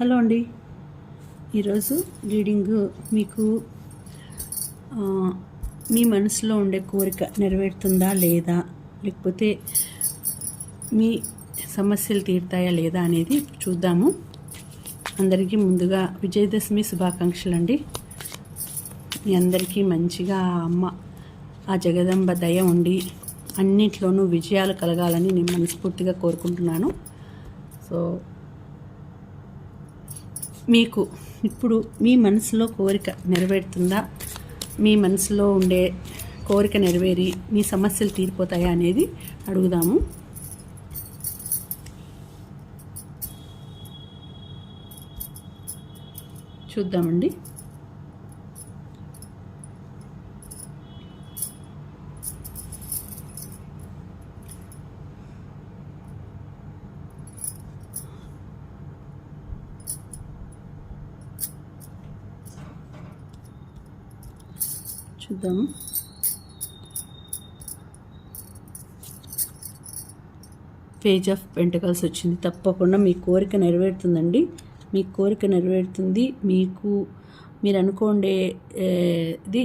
Hello అండి. ఈరోజు reading మీకు మీ మనసులో ఉండే కోరిక నెరవేరుతుందా లేదా లేకపోతే మీ సమస్యలు తీరుతాయా లేదా అనేది చూద్దాము. అందరికీ ముందుగా విజయదశమి శుభాకాంక్షలు అండి మీ అందరికీ మంచిగా ఆ అమ్మ ఆ జగదంబ దయ ఉండి అన్నిట్లోనూ విజయాలు కలగాలని నేను మనస్ఫూర్తిగా కోరుకుంటున్నాను. సో మీకు ఇప్పుడు మీ మనసులో కోరిక నెరవేరుతుందా? మీ మనసులో ఉండే కోరిక నెరవేరి మీ సమస్యలు తీరిపోతాయా అనేది అడుగుదాము. చూద్దామండి. చూద్దాము. పేజ్ ఆఫ్ పెంటకల్స్ వచ్చింది. తప్పకుండా మీ కోరిక నెరవేరుతుందండి. మీ కోరిక నెరవేరుతుంది. మీకు మీరు అనుకోండే ఇది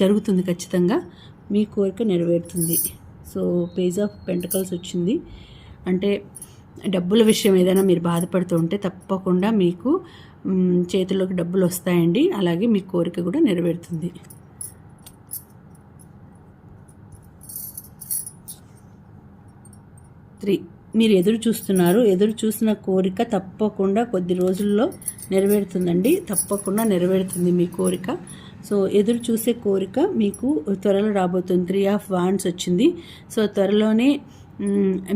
జరుగుతుంది ఖచ్చితంగా. మీ కోరిక నెరవేరుతుంది. సో పేజ్ ఆఫ్ పెంటకల్స్ వచ్చింది. అంటే డబ్బుల విషయం ఏదైనా మీరు బాధపడుతూ ఉంటే తప్పకుండా మీకు చేతుల్లోకి చేతిలోకి డబ్బులు వస్తాయండి. అలాగే మీ కోరిక కూడా నెరవేరుతుంది. త్రీ మీరు ఎదురు చూస్తున్నారు ఎదురు చూసిన కోరిక తప్పకుండా కొద్ది రోజుల్లో నెరవేరుతుందండి. తప్పకుండా నెరవేరుతుంది మీ కోరిక. సో ఎదురు చూసే కోరిక మీకు త్వరలో రాబోతుంది. త్రీ ఆఫ్ వాన్స్ వచ్చింది. సో త్వరలోనే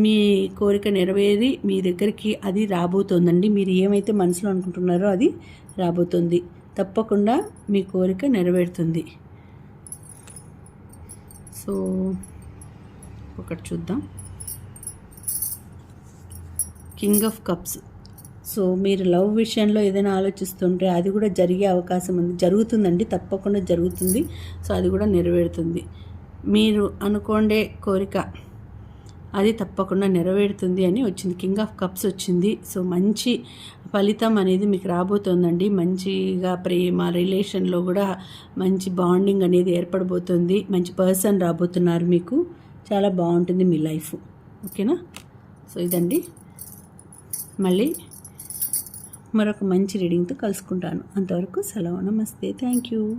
మీ కోరిక నెరవేరి మీ దగ్గరికి అది రాబోతోందండి. మీరు ఏమైతే మనసులో అనుకుంటున్నారో అది రాబోతుంది. తప్పకుండా మీ కోరిక నెరవేరుతుంది. సో ఒకటి చూద్దాం. King of cups. సో మీరు లవ్ విషయంలో ఏదైనా ఆలోచిస్తుంటే అది కూడా జరిగే అవకాశం ఉంది. జరుగుతుందండి తప్పకుండా జరుగుతుంది. సో అది కూడా నెరవేరుతుంది. మీరు అనుకోండే కోరిక అది తప్పకుండా నెరవేరుతుంది అని వచ్చింది. కింగ్ ఆఫ్ కప్స్ వచ్చింది. సో మంచి ఫలితం అనేది మీకు రాబోతోందండి. మంచిగా ప్రేమ రిలేషన్లో కూడా మంచి బాండింగ్ అనేది ఏర్పడబోతుంది. మంచి పర్సన్ రాబోతున్నారు మీకు. చాలా బాగుంటుంది మీ లైఫ్. ఓకేనా? సో ఇదండి. మళ్ళీ మరొక మంచి రీడింగ్తో కలుసుకుంటాను. అంతవరకు సెలవు. నమస్తే. Thank you